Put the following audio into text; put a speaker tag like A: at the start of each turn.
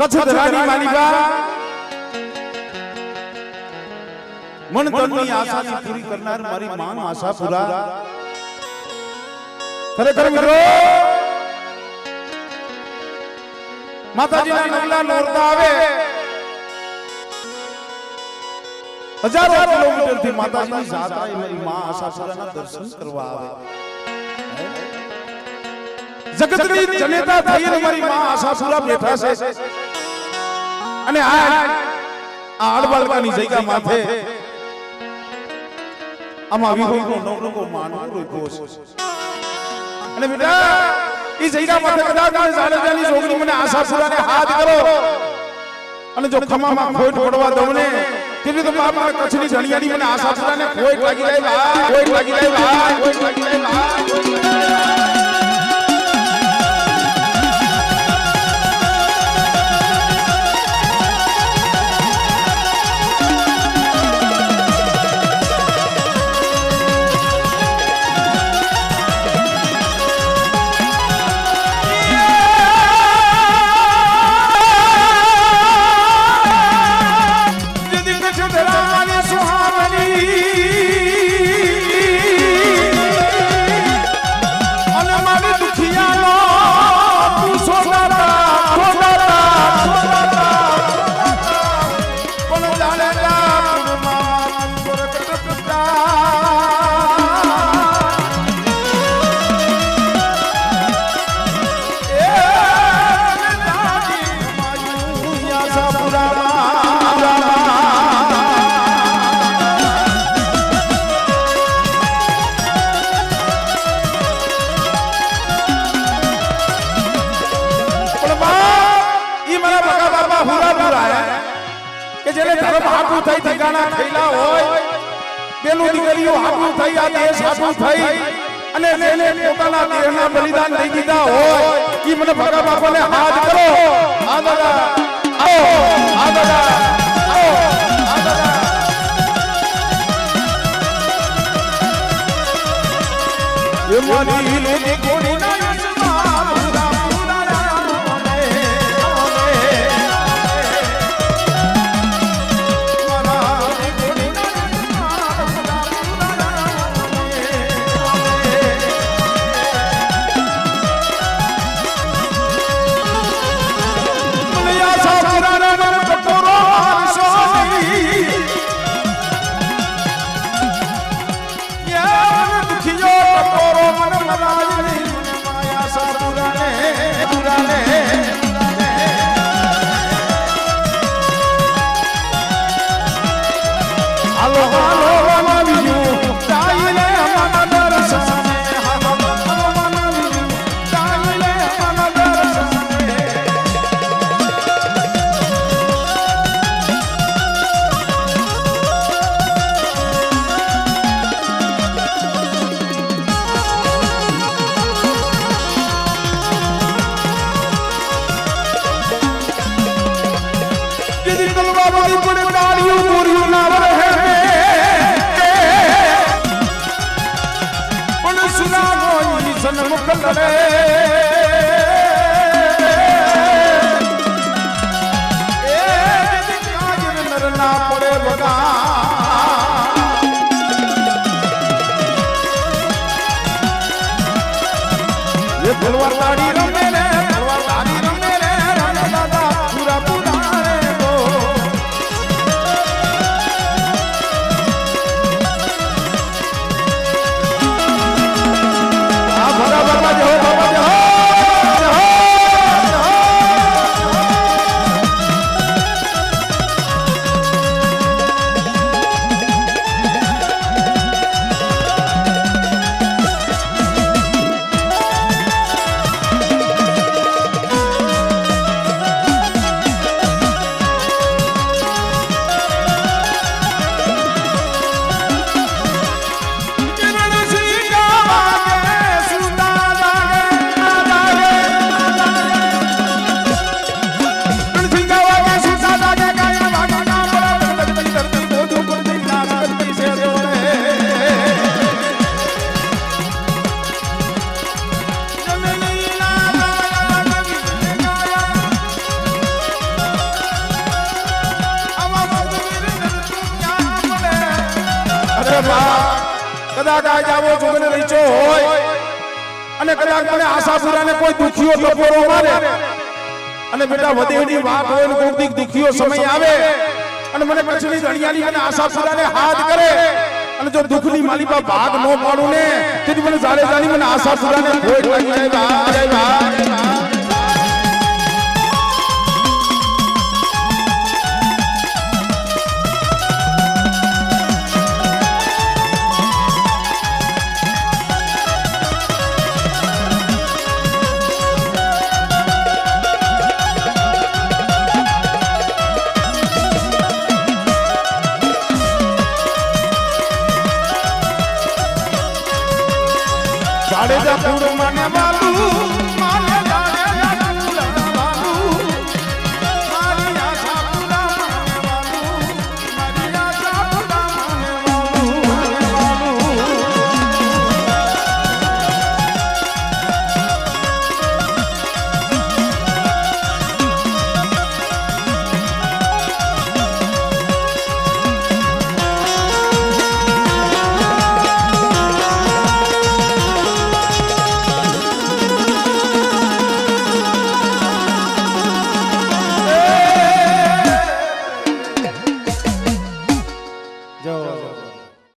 A: કચ્છ ધરાની માલિકા. મન તનની આશાની પૂરી કરનાર મારી માન આશા પૂરા. ખરેખર મિત્રો માતાજીના નગલા નોરતા આવે. હજારો કિલોમીટરથી માતાજીની જાતા એ મારી માં આશાપુરાના દર્શન કરવા આવે. જગતની જનેતા થઈને મારી માં આશાપુરા બેઠા છે. અને આ આ આડબાળકાની જગ્યા માથે આમાં વિહોનો નવરંગો માનવો રોક્યો છે અને બેટા એ જગ્યા માથે કદાચ મને જાડેજાની છોકરી મને આશાપુરાને હાથ કરો. અને જો ખમામાં ખોટ પડવા દઉં ને તેવી તો બાપ કચ્છની જણિયાની મને આશાપુરાને ખોટ લાગી જાય ભાઈ ખોટ લાગી જાય ભાઈ ખોટ લાગી જાય ભાઈ કે જેને ધર્મ હાટું થઈ ઠેકાણા થયેલા હોય પેલું દીકરીઓ હાટું થઈ આ દેશ હાટું થઈ. અને જેને પોતાના દેહના બલિદાન દઈ દીધા હોય એ મને બકા બાપાને હાથ કરો. આવો દાદા આવો તલવાર તાળી કદાચ આજ આવો જોગને રીચો હોય અને કદાચ મને આશાપુરાને કોઈ દુખીઓ ટપોરો મારે. અને બેટા વધેની વાત હોય ને કોઈક દુખીઓ સમય આવે અને મને પછીની ધણિયાની અને આશાપુરાને હાથ કરે. અને જો દુઃખની માલિકા ભાગ ન પાડું ને તેથી મને જાડે જાણી મને આશાપુરાને ભોગ લાગી જાય. પૂર મને બાલુ